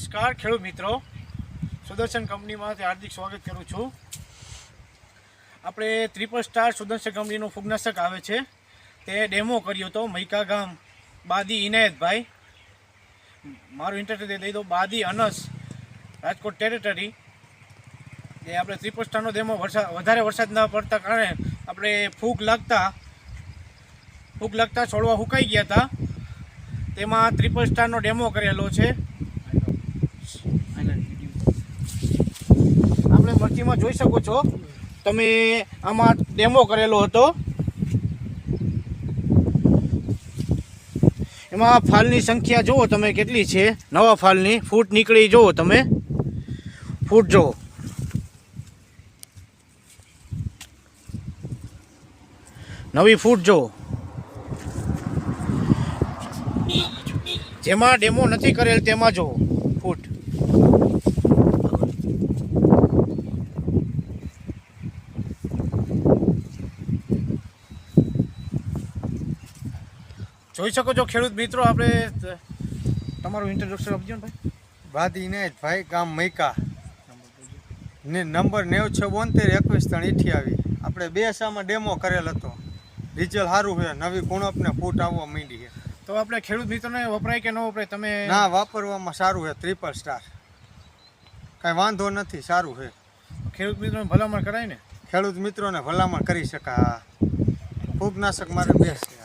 નમસ્કાર, ખેડૂત મિત્રો. સુદર્શન કંપનીમાંથી હાર્દિક સ્વાગત કરું છું. આપણે ત્રિપલ સ્ટાર સુદર્શન કંપનીનો ફૂગનાશક આવે છે. તે ડેમો કર્યો હતો, મૈકા ગામ, બાદી ઇનાયતભાઈ. મારું ઇન્ટરવ્યુ દઈ દો બાદી અનસ, રાજકોટ ટેરેટરી એ આપણે ત્રિપલ સ્ટારનો ડેમો વરસાદ વધારે વરસાદ ન પડતા કારણે આપણે ફૂગ લાગતા ફૂગ લાગતા છોડવા સુકાઈ ગયા હતા. તેમાં ત્રિપલ સ્ટારનો ડેમો કરેલો છે. આપણે જોઈ શકો છો. તમે આમાં ડેમો કરેલો હતો. એમાં ફાલની સંખ્યા જુઓ તમે કેટલી છે. નવા ફાલની. ફૂટ નીકળી જુઓ તમે. ફૂટ જુઓ. નવી ફૂટ જુઓ. જેમાં ડેમો નથી કરેલ તેમાં જુઓ. ફૂટ. જોઈ શકો છો ખેડૂત મિત્રો આપણે તમારું ઇન્ટ્રોડક્શન આપજો ને ભાઈ. વાદી ને ભાઈ ગામ મૈકા. ને નંબર નેવ છ બોતેર એકવીસ ત્રણ અઠ્યાવીસ આપણે બે સામાં ડેમો કરેલ હતો. ડીઝલ સારું છે. નવી ગુણપને ફૂટ આવવા માંડી છે. તો આપણે ખેડૂત મિત્રોને વપરાય કે ન વપરાય તમે ના વાપરવામાં સારું છે. ત્રિપલ સ્ટાર કાંઈ વાંધો નથી સારું છે. ખેડૂત મિત્રોને ભલામણ કરાય ને? ખેડૂત મિત્રોને ભલામણ કરી શકાય. ફૂગનાશક મારે બેસ્ટ